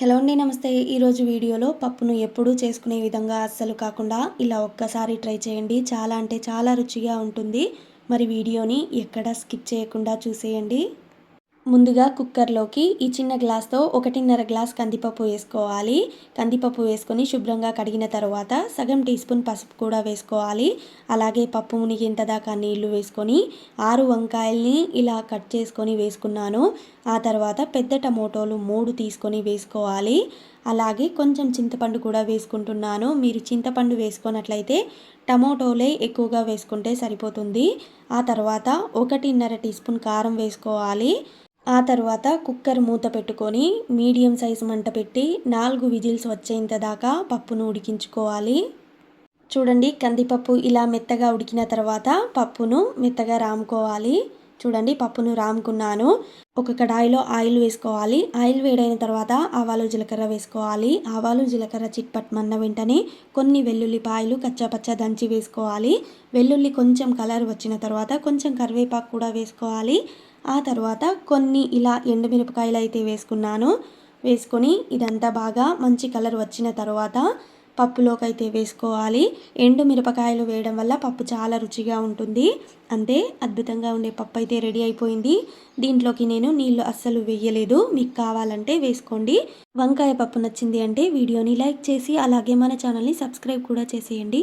Hello అండి నమస్తే. ఈరోజు వీడియోలో పప్పును ఎప్పుడూ చేసుకునే విధంగా అస్సలు కాకుండా ఇలా ఒక్కసారి ట్రై చేయండి. చాలా అంటే చాలా రుచిగా ఉంటుంది. మరి వీడియోని ఎక్కడ స్కిప్ చేయకుండా చూసేయండి. ముందుగా కుక్కర్లోకి ఈ చిన్న గ్లాస్తో ఒకటిన్నర గ్లాస్ కందిపప్పు వేసుకోవాలి. కందిపప్పు వేసుకొని శుభ్రంగా కడిగిన తర్వాత సగం టీ స్పూన్ పసుపు కూడా వేసుకోవాలి. అలాగే పప్పు మునిగేంత దాకా నీళ్ళు వేసుకొని ఆరు వంకాయల్ని ఇలా కట్ చేసుకొని వేసుకున్నాను. ఆ తర్వాత పెద్ద టమోటోలు మూడు తీసుకొని వేసుకోవాలి. అలాగే కొంచెం చింతపండు కూడా వేసుకుంటున్నాను. మీరు చింతపండు వేసుకున్నట్లయితే టమోటోలే ఎక్కువగా వేసుకుంటే సరిపోతుంది. ఆ తర్వాత ఒకటిన్నర టీ స్పూన్ కారం వేసుకోవాలి. ఆ తర్వాత కుక్కర్ మూత పెట్టుకొని మీడియం సైజు మంట పెట్టి నాలుగు విజిల్స్ వచ్చేంత దాకా పప్పును ఉడికించుకోవాలి. చూడండి కందిపప్పు ఇలా మెత్తగా ఉడికిన తర్వాత పప్పును మెత్తగా రాముకోవాలి. చూడండి పప్పును రాముకున్నాను. ఒక కడాయిలో ఆయిల్ వేసుకోవాలి. ఆయిల్ వేడైన తర్వాత ఆవాలు జీలకర్ర వేసుకోవాలి. ఆవాలు జీలకర్ర చిట్పట్మన్న వెంటనే కొన్ని వెల్లుల్లిపాయలు కచ్చాపచ్చ దంచి వేసుకోవాలి. వెల్లుల్లి కొంచెం కలర్ వచ్చిన తర్వాత కొంచెం కరివేపాకు కూడా వేసుకోవాలి. ఆ తర్వాత కొన్ని ఇలా ఎండుమిరపకాయలు అయితే వేసుకున్నాను. వేసుకొని ఇదంతా బాగా మంచి కలర్ వచ్చిన తర్వాత పప్పులోకి అయితే వేసుకోవాలి. ఎండు మిరపకాయలు వేయడం వల్ల పప్పు చాలా రుచిగా ఉంటుంది. అంతే అద్భుతంగా ఉండే పప్పు అయితే రెడీ అయిపోయింది. దీంట్లోకి నేను నీళ్ళు అస్సలు వేయలేదు. మీకు కావాలంటే వేసుకోండి. వంకాయ పప్పు నచ్చింది అంటే వీడియోని లైక్ చేసి అలాగే మన ఛానల్ని సబ్స్క్రైబ్ కూడా చేసేయండి.